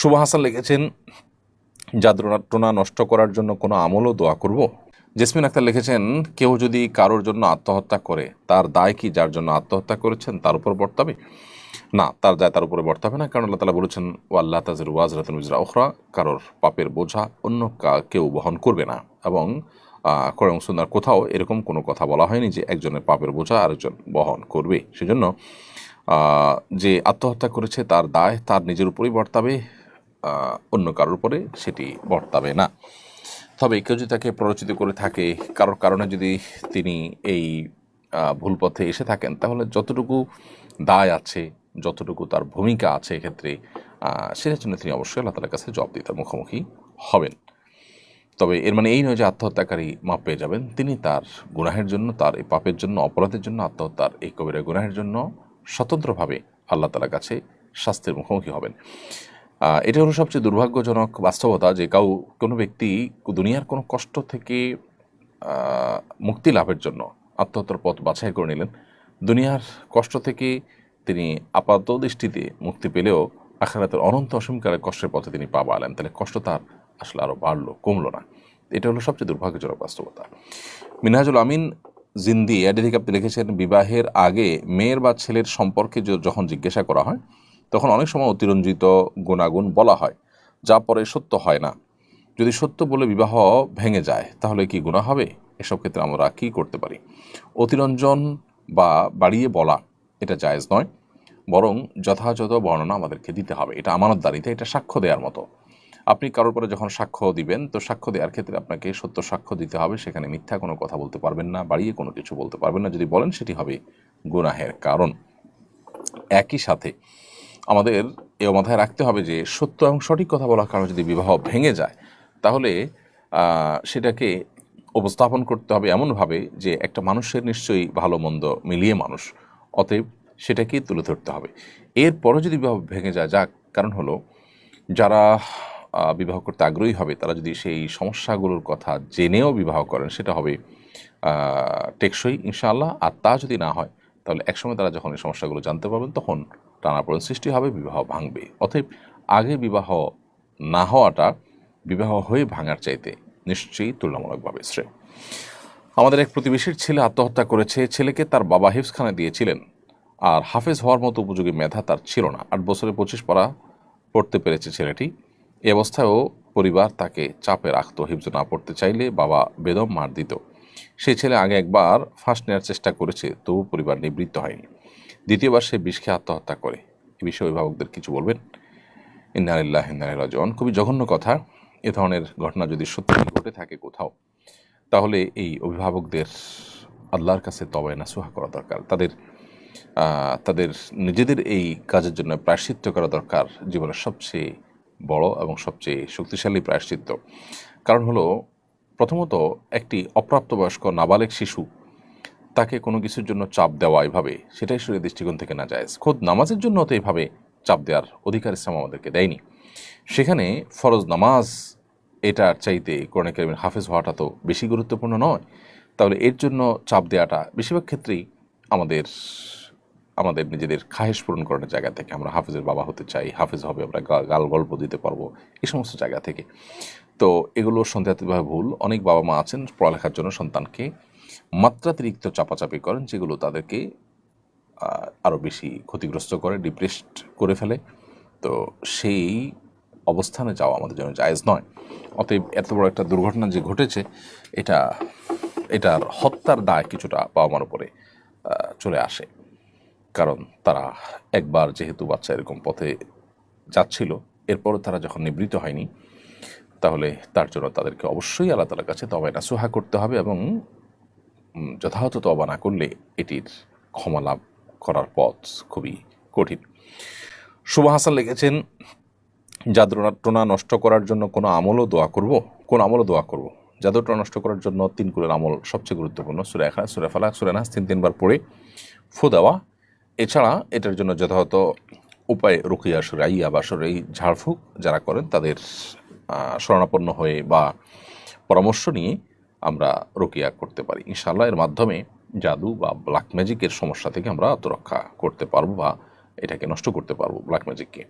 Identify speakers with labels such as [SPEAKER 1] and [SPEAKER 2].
[SPEAKER 1] শুভ হাসান লিখেছেন জাদুটোনা নষ্ট করার জন্য কোনো আমলও দোয়া করব? জেসমিন আক্তার লিখেছেন, কেউ যদি কারোর জন্য আত্মহত্যা করে, তার দায় কি যার জন্য আত্মহত্যা করেছেন, তার উপর বর্তাবে? না, তার দায় তার উপরে বর্তাবে না, কারণ আল্লাহ তালা বলেছেন আল্লাহ তাজির ওয়াজ রাতুল মিজরা ওখরা কারোর পাপের বোঝা অন্য কেউ বহন করবে না। এবং কোরআন সুন্দর কোথাও এরকম কোনো কথা বলা হয়নি যে একজনের পাপের বোঝা আরেকজন বহন করবে। সেজন্য যে আত্মহত্যা করেছে, তার দায় তার নিজের উপরেই বর্তাবে। অন্য কারোর উপরে সেটি বর্তাবে না। তবে কেউ যদি তাকে প্ররোচিত করে থাকে, কারোর কারণে যদি তিনি এই ভুল পথে এসে থাকেন, তাহলে যতটুকু দায় আছে, যতটুকু তার ভূমিকা আছে এক্ষেত্রে সেটার জন্য তিনি অবশ্যই আল্লাহ তালার কাছে জবাব দিতে মুখোমুখি হবেন। তবে এর মানে এই নয় যে আত্মহত্যাকারী মাপ পেয়ে যাবেন। তিনি তার গুনাহের জন্য, তার এই পাপের জন্য, অপরাধের জন্য, আত্মহত্যার এই কবিরা গুনাহের জন্য স্বতন্ত্রভাবে আল্লাহ তালার কাছে শাস্তির মুখোমুখি হবেন। এটা হলো সবচেয়ে দুর্ভাগ্যজনক বাস্তবতা যে কাউ, কোনো ব্যক্তি দুনিয়ার কোনো কষ্ট থেকে মুক্তি লাভের জন্য আত্মহত্যার পথ বাছাই করে নিলেন। দুনিয়ার কষ্ট থেকে তিনি আপাত দৃষ্টিতে মুক্তি পেলেও আখারাতের অনন্ত অসীমকালের কষ্টের পথে তিনি পা বাড়ালেন। তাহলে কষ্ট তার আসলে আরও বাড়লো, কমলো না। এটা হলো সবচেয়ে দুর্ভাগ্যজনক বাস্তবতা। মিনহাজুল আমিন জিন্দি অ্যাডিধিক আপনি লিখেছেন, বিবাহের আগে মেয়ের বা ছেলের সম্পর্কে যখন জিজ্ঞাসা করা হয় তখন অনেক সময় অতিরঞ্জিত গুণাগুণ বলা হয়, যা পরে সত্য হয় না। যদি সত্য বলে বিবাহ ভেঙে যায়, তাহলে কি গুণা হবে? এসব ক্ষেত্রে আমরা কি করতে পারি? অতিরঞ্জন বা বাড়িয়ে বলা এটা জায়েজ নয়, বরং যথাযথ বর্ণনা আমাদেরকে দিতে হবে। এটা আমানতদারিতে এটা সাক্ষ্য দেওয়ার মতো। আপনি কারোর পরে যখন সাক্ষ্য দিবেন, তো সাক্ষ্য দেওয়ার ক্ষেত্রে আপনাকে সত্য সাক্ষ্য দিতে হবে, সেখানে মিথ্যা কোনো কথা বলতে পারবেন না, বাড়িয়ে কোনো কিছু বলতে পারবেন না। যদি বলেন, সেটি হবে গুনাহের কারণ। একই সাথে আমাদের এও মাথায় রাখতে হবে যে সত্য এবং সঠিক কথা বলার কারণে যদি বিবাহ ভেঙে যায়, তাহলে সেটাকে উপস্থাপন করতে হবে এমনভাবে যে একটা মানুষের নিশ্চয়ই ভালো মন্দ মিলিয়ে মানুষ, অতএব সেটাকেই তুলে ধরতে হবে। এরপরও যদি বিবাহ ভেঙে যায়, যাক, কারণ হলো যারা বিবাহ করতে আগ্রহী হবে, তারা যদি সেই সমস্যাগুলোর কথা জেনেও বিবাহ করেন, সেটা হবে টেকসই ইনশাআল্লাহ। আর তা যদি না হয়, তাহলে একসময় তারা যখন এই সমস্যাগুলো জানতে পারবেন, তখন টানাপোড়েন সৃষ্টি হবে, বিবাহ ভাঙবে। অতএব আগে বিবাহ না হওয়াটা, বিবাহ হয়ে ভাঙার চাইতে নিশ্চয়ই তুলনামূলকভাবে শ্রেয়। আমাদের এক প্রতিবেশীর ছেলে আত্মহত্যা করেছে, ছেলেকে তার বাবা হিফসখানে দিয়েছিলেন। আর হাফেজ হওয়ার মতো উপযোগী মেধা তার ছিল না। আট বছরে পঁচিশ পারা পড়তে পেরেছে ছেলেটি। এ অবস্থায়ও পরিবার তাকে চাপে রাখত, হিফজ না পড়তে চাইলে বাবা বেদম মার দিত। সেই ছেলে আগে একবার ফাঁস নেওয়ার চেষ্টা করেছে, তবু পরিবার নিবৃত্ত হয়নি। দ্বিতীয়বার সে বিষ খেয়ে আত্মহত্যা করে। এ বিষয়ে অভিভাবকদের কিছু বলবেন? ইন্নালিল্লাহ ইন্নালিরাজন খুবই জঘন্য কথা। এ ধরনের ঘটনা যদি সত্যি ঘটে থাকে কোথাও, তাহলে এই অভিভাবকদের আল্লাহর কাছে তবে নাসুহা করা দরকার। তাদের তাদের নিজেদের এই কাজের জন্য প্রায়শ্চিত্ত করা দরকার জীবনের সবচেয়ে বড় এবং সবচেয়ে শক্তিশালী প্রায়শ্চিত্ত। কারণ হলো, প্রথমত একটি অপ্রাপ্তবয়স্ক নাবালেক শিশু তাকে কোনো কিছুর জন্য চাপ দেওয়া এভাবে, সেটাই শরীর দৃষ্টিকোণ থেকে না যায়। খোদ নামাজের জন্য তো এভাবে চাপ দেওয়ার অধিকার ইসলাম আমাদেরকে দেয়নি। সেখানে ফরজ নামাজ এটার চাইতে কোরআন কারিমের হাফেজ হওয়াটা তো বেশি গুরুত্বপূর্ণ নয়। তাহলে এর জন্য চাপ দেওয়াটা বেশিরভাগ ক্ষেত্রেই আমাদের আমাদের নিজেদের খাহেশ পূরণ করার জায়গা থেকে, আমরা হাফেজের বাবা হতে চাই, হাফেজ হবে, আমরা গাল গল্প দিতে পারব, এই সমস্ত জায়গা থেকে। তো এগুলো সন্দেহাতীতভাবে ভুল। অনেক বাবা মা আছেন পড়ালেখার জন্য সন্তানকে মাত্রাতিরিক্ত চাপাচাপি করেন, যেগুলো তাদেরকে আরও বেশি ক্ষতিগ্রস্ত করে ডিপ্রেসড করে ফেলে। তো সেই অবস্থানে যাওয়া আমাদের জন্য জায়েজ নয়। অতএব এত বড় একটা দুর্ঘটনা যে ঘটেছে, এটা, এটার হত্যার দায় কিছুটা বাবা মার উপরে চলে আসে। কারণ তারা একবার যেহেতু বাচ্চা এরকম পথে যাচ্ছিল, এরপরও তারা যখন নিবৃত হয়নি, তাহলে তার জন্য তাদেরকে অবশ্যই আল্লাহ তালার কাছে তবে না সোহা করতে হবে এবং যথাযথ তবা না করলে এটির ক্ষমা লাভ করার পথ খুবই কঠিন। শুভ হাসান লিখেছেন জাদুটোনা নষ্ট করার জন্য কোনো আমলও দোয়া করব? কোন আমলও দোয়া করব? জাদুটোনা নষ্ট করার জন্য তিন কুলের আমল সবচেয়ে গুরুত্বপূর্ণ। সুরে এখা সুরে ফালাক নাস তিন, তিনবার পড়ে ফু দেওয়া। এছাড়া এটার জন্য যথাযথ উপায় রুকিয়া সুরাইয়া বা সুরাই ঝাড়ফুঁক যারা করেন তাদের শরণাপন্ন হয়ে বা পরামর্শ নিয়ে আমরা রোকিয়া করতে পারি। ইনশাআল্লাহ এর মাধ্যমে জাদু বা ব্ল্যাক ম্যাজিকের সমস্যা থেকে আমরা আত্মরক্ষা করতে পারব বা এটাকে নষ্ট করতে পারব ব্ল্যাক ম্যাজিককে